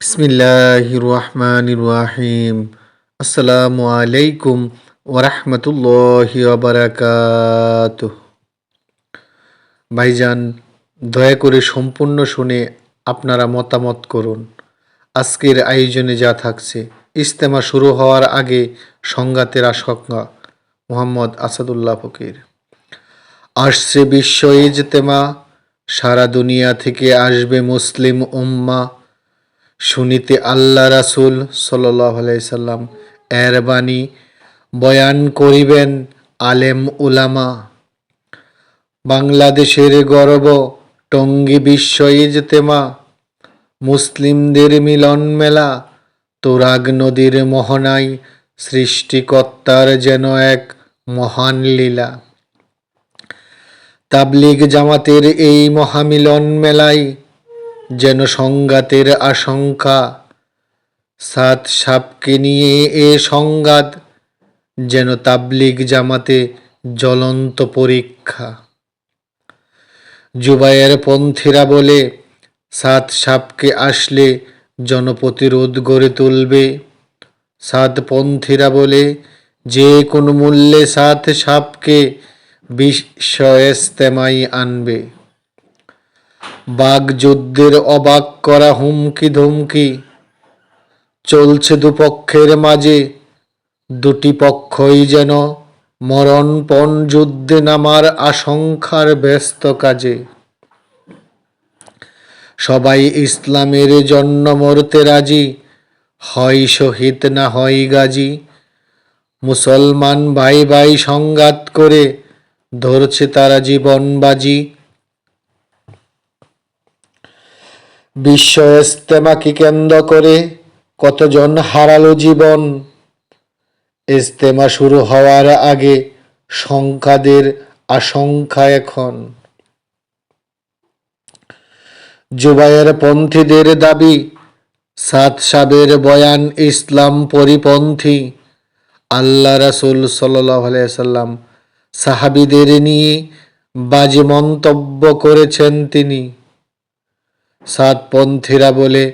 বিসমিল্লাহ রহমান রাহিম আসসালামু আলাইকুম ওরহমতুল্লাহ বারাকাত ভাইজান, দয়া করে সম্পূর্ণ শুনে আপনারা মতামত করুন। আজকের আয়োজনে যা থাকছে ইস্তেমা শুরু হওয়ার আগে সংঘাতের আশঙ্কা, মোহাম্মদ আসাদুল্লাহ ফকির। আসছে বিশ্ব ইজতেমা, সারা দুনিয়া থেকে আসবে মুসলিম উম্মা শুনিতে আল্লাহ রাসুল সাল্লাম এর বাণী বয়ান করিবেন আলেম উলামা। বাংলাদেশের গর্ব, টঙ্গী বিশ্ব ইজতেমা, মুসলিমদের মিলন মেলা, তোরাগ নদীর মোহনায় সৃষ্টিকর্তার যেন এক মহান লীলা। তাবলিগ জামাতের এই মহামিলন মেলায় যেন সংঘাতের আশঙ্কা। সাত সাপকে নিয়ে এ সংঘাত, যেন তাবলিগ জামাতে জ্বলন্ত পরীক্ষা। জুবাইয়ের পন্থীরা বলে, সাত সাপকে আসলে জনপ্রতিরোধ গড়ে তুলবে। সাত পন্থীরা বলে, যে কোনো মূল্যে সাত সাপকে বিশ্ব ইস্তেমাই আনবে। যুদ্ধের অবাক করা হুমকি ধুমকি। চলছে দুপক্ষের মাঝে। দুটি পক্ষই যেন মরণপণ যুদ্ধে নামার আশঙ্কার ব্যস্ত কাজে। সবাই ইসলামের জন্য মরতে রাজি। হয় শহীদ না হয় গাজী। মুসলমান ভাই ভাই সংঘাত করে ধরছে তারা জীবন বাজি বিশ্ব ইস্তেমাকে কেন্দ্র করে কতজন হারালো জীবন? ইস্তেমা শুরু হওয়ার আগে সংখ্যাদের আশঙ্কা এখন। জুবাইয়ের পন্থীদের দাবি, সাত সাবের বয়ান ইসলাম পরিপন্থী। আল্লাহ রাসুল সাল্লাম সাহাবিদের নিয়ে বাজে মন্তব্য করেছেন তিনি। সাতপন্থীরা বলে,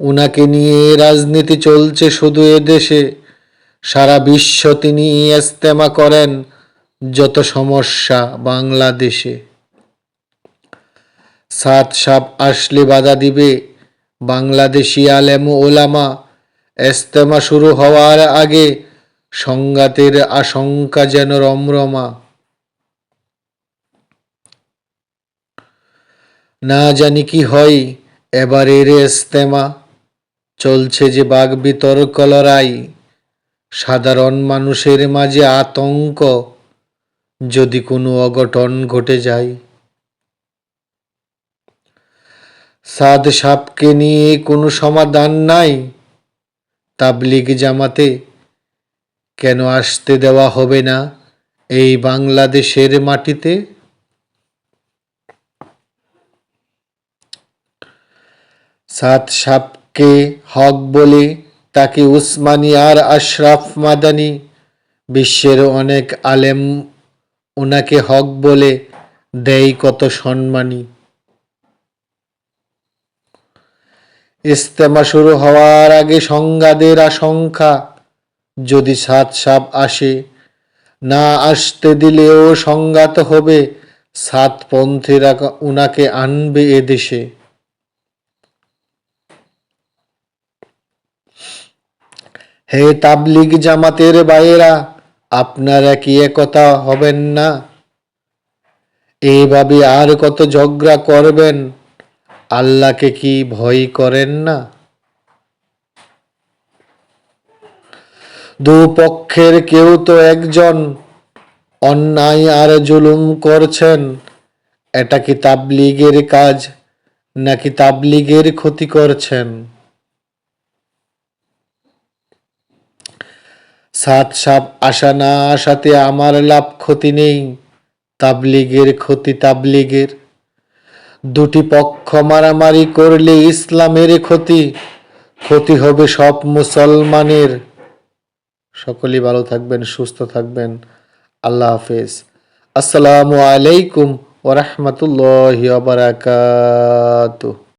উনাকে নিয়ে রাজনীতি চলছে শুধু এদেশে সারা বিশ্ব তিনি ইস্তেমা করেন যত সমস্যা বাংলাদেশে। সাত সাপ আসলে বাধা দিবে। বাংলাদেশি আলেম ওলামা এস্তেমা শুরু হওয়ার আগে সংঘাতের আশঙ্কা যেন রমরমা। না জানি কি হয় এবারের ইস্তেমা চলছে যে বাঘ বিতর্ক লড়াই সাধারণ মানুষের মাঝে আতঙ্ক, যদি কোনো অঘটন ঘটে যায়। সাদ সাপকে নিয়ে কোনো সমাধান নাই। তাবলিগ জামাতে কেন আসতে দেওয়া হবে না এই বাংলাদেশের মাটিতে? সাত সাপকে হক বলে তাকে উসমানি আর আশরাফ মাদানি। বিশ্বের অনেক আলেম ওনাকে হক বলে দেয় কত সম্মানী। ইস্তেমা শুরু হওয়ার আগে সংঘাদের আশঙ্কা, যদি সাত সাপ আসে, না আসতে দিলেও সংঘাত হবে, সাত পন্থীরা উনাকে আনবে এদেশে হে তাবলিগ জামাতের বাইরা আপনারা কি একথা হবেন না। এভাবে আর কত ঝগড়া করবেন? আল্লাহকে কি ভয় করেন না? দুপক্ষের কেউ তো একজন, অন্যায় আর জুলুম করছেন। এটা কি তাবলিগের কাজ, নাকি তাবলিগের ক্ষতি করছেন? সাত সাপ আশা না আসাতে আমার লাভ ক্ষতি নেই। তাবলিগের ক্ষতি তাবলিগের। দুটি পক্ষ মারামারি করলে ইসলামের ক্ষতি। ক্ষতি হবে সব মুসলমানের। সকলেই ভালো থাকবেন, সুস্থ থাকবেন। আল্লাহ হাফেজ। আসসালামু আলাইকুম ওরহমতুল্লাহ বারাকাতুহ।